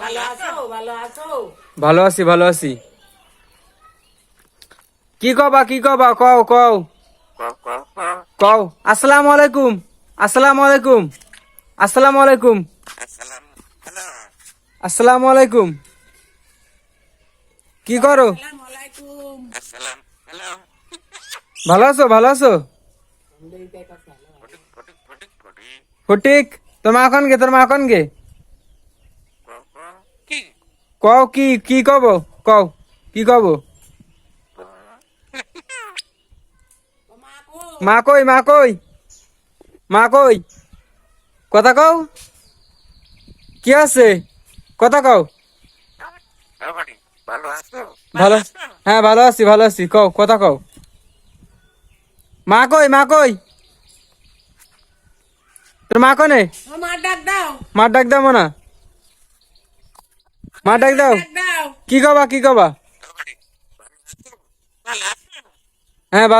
ভালো আছো? ভালো আছো? কি কবা কি কবা? কও কও। কও। আসসালামু আলাইকুম। আসসালামু আলাইকুম। আসসালামু আলাইকুম। আসসালামু আলাইকুম। কি করো? ভালো আছো ভালো আছো? ফটিক মা এখন গে মা এখন গে? কও কি কি কব? কও কি কব? মা কই মা কই? মা কই? কথা কও? কি আছে? কথা কও। ভালো হ্যাঁ ভালো আছি ভালো আছি। কও কথা কও। মা কই মা কই? তোর মা কনে? আমার ডাক দাও। মার ডাক দাও না মা ডাক দাও। ডাক দাও। কি কবা কি কবা? হ্যাঁ ভালো।